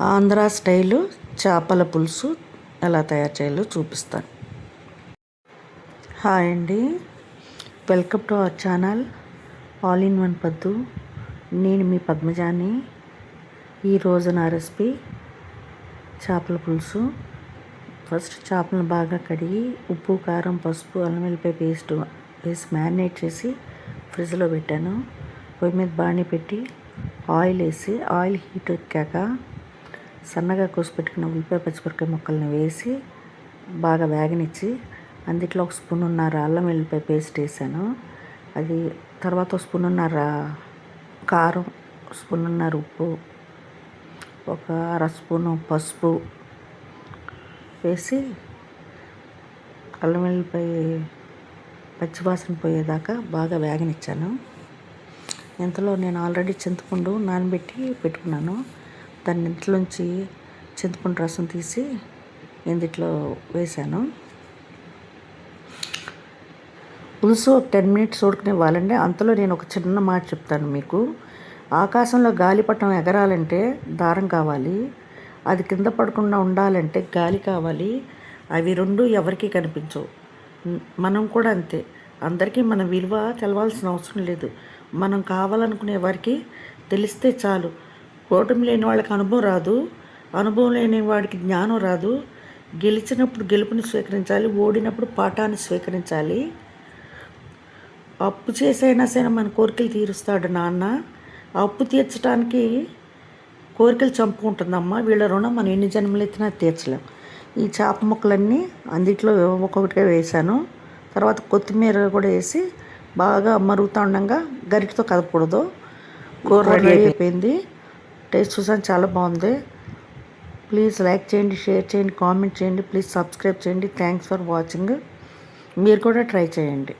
Andhra style చేపల పులుసు ఎలా తయారు చేయాలో చూపిస్తాను. హాయ్ అండి. Welcome to our channel. All in one Paddu. నేను మీ పద్మజాని. ఈరోజు నా రెసిపీ చేపల పులుసు. ఫస్ట్ చేపలను బాగా కడిగి ఉప్పు కారం పసుపు అల్లం వెల్లిపాయ పేస్ట్ వేసి మ్యారినేట్ చేసి ఫ్రిడ్జ్లో పెట్టాను. పొయ్యి మీద బాణీ పెట్టి ఆయిల్ వేసి ఆయిల్ హీట్ ఎక్కాక సన్నగా కోసి పెట్టుకున్న ఉల్లిపాయ పచ్చిమిరపకాయ ముక్కల్ని వేసి బాగా వేగనిచ్చి అందుట్లో ఒక స్పూన్ ఉన్నర అల్లం వెల్లిపాయ పేస్ట్ వేసాను. అది తర్వాత ఒక స్పూన్ ఉన్నర కారం స్పూన్ ఉన్నర ఉప్పు ఒక అర స్పూను పసుపు వేసి అల్లం వెల్లిపాయ పచ్చివాసన పోయేదాకా బాగా వేగనిచ్చాను. ఇంతలో నేను ఆల్రెడీ చింతపండు నానబెట్టి పెట్టుకున్నాను. దాన్ని ఇంట్లోంచి చింతపండు రసం తీసి ఇందుట్లో వేసాను పులుసు ఒక టెన్ మినిట్స్ ఉడకనివ్వాలండి అంతలో నేను ఒక చిన్న మాట చెప్తాను మీకు. ఆకాశంలో గాలిపటం ఎగరాలంటే దారం కావాలి. అది కింద పడకుండా ఉండాలంటే గాలి కావాలి. అవి రెండు ఎవరికీ కనిపించవు. మనం కూడా అంతే. అందరికీ మన విలువ తెలవాల్సిన అవసరం లేదు. మనం కావాలనుకునే వారికి తెలిస్తే చాలు. ఓటమి లేని వాళ్ళకి అనుభవం రాదు. అనుభవం లేని వాడికి జ్ఞానం రాదు. గెలిచినప్పుడు గెలుపుని స్వీకరించాలి ఓడినప్పుడు పాఠాన్ని స్వీకరించాలి. అప్పు చేసైనా సరే మన కోరికలు తీరుస్తాడు నాన్న. అప్పు తీర్చడానికి కోరికలు చంపుకుంటుందమ్మా. వీళ్ళ రుణం మనం ఎన్ని జన్మలు ఎత్తినా తీర్చలేం. ఈ చేప ముక్కలన్నీ అందుట్లో ఒక్కొక్కటిగా వేసాను తర్వాత కొత్తిమీర కూడా వేసి బాగా మరుగుతూ ఉండగా గరిటతో కదపకూడదు. కూర రెడీ అయిపోయింది. టేస్ట్ చూసాను చాలా బాగుంది. ప్లీజ్ లైక్ చేయండి షేర్ చేయండి కామెంట్ చేయండి ప్లీజ్ సబ్స్క్రైబ్ చేయండి. థ్యాంక్స్ ఫర్ వాచింగ్ మీరు కూడా ట్రై చేయండి.